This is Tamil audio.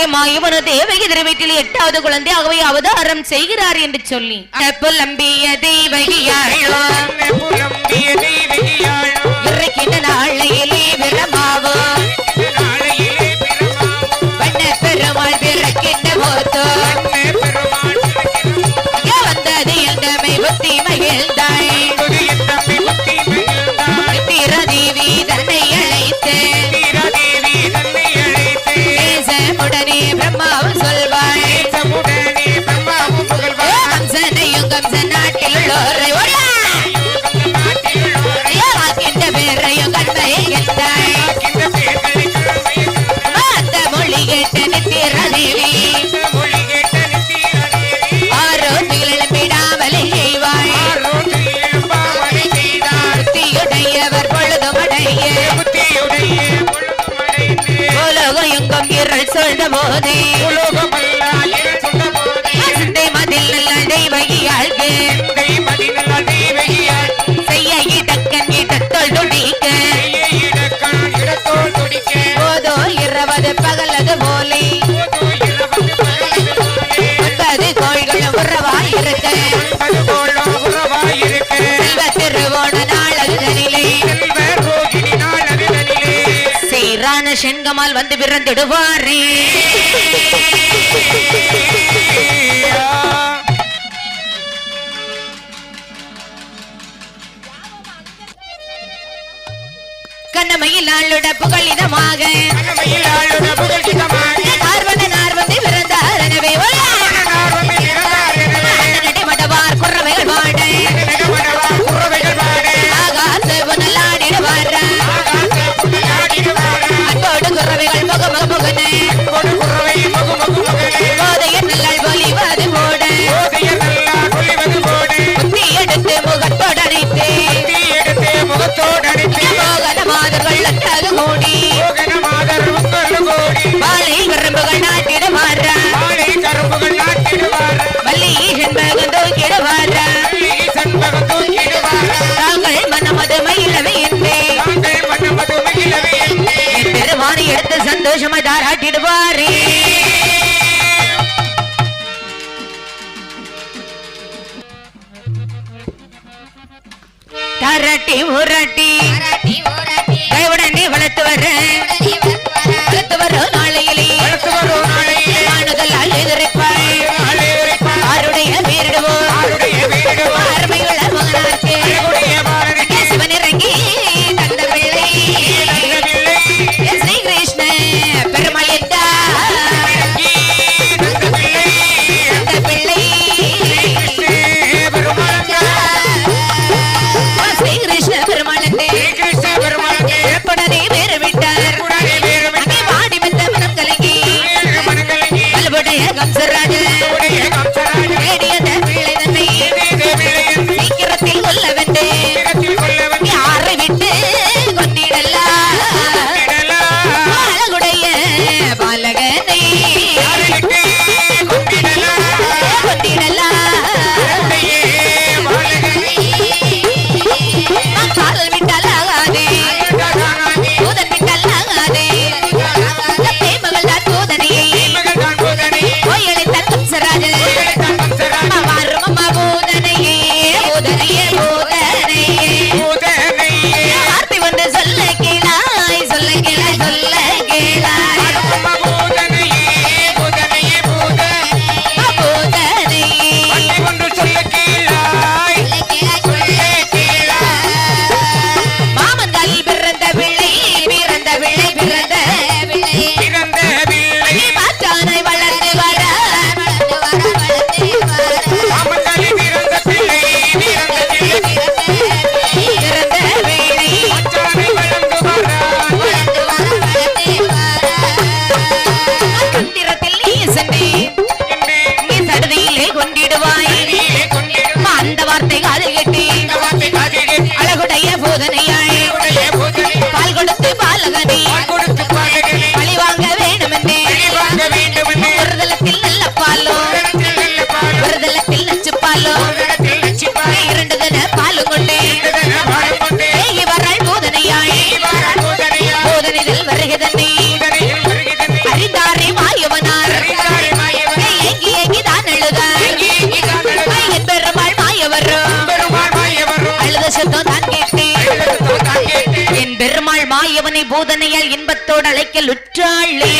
நிச்சயமா இவனு தேவ எதிர் வீட்டில் எட்டாவது அவதாரம் செய்கிறார் என்று சொல்லி. புலம்பிய தெய்வகியாழோ புலம்பிய தெய்வகியாழோ இறக்கின மகிழ்ந்தாய்? சொல்ல போது உலோகம் செங்கமால் வந்து பிறந்திடுவாரே கண்ணமையில் ஆளுட புகழிதமாக கண்ணமையில் ஆளுட புகழிதமாக சந்தோஷமா தாராட்டிடுவாரு தரட்டி உரட்டி கைவுடனே வளர்த்து வர்றேன். பூதனையால் இன்பத்தோடு அழைக்கல் உற்றாளே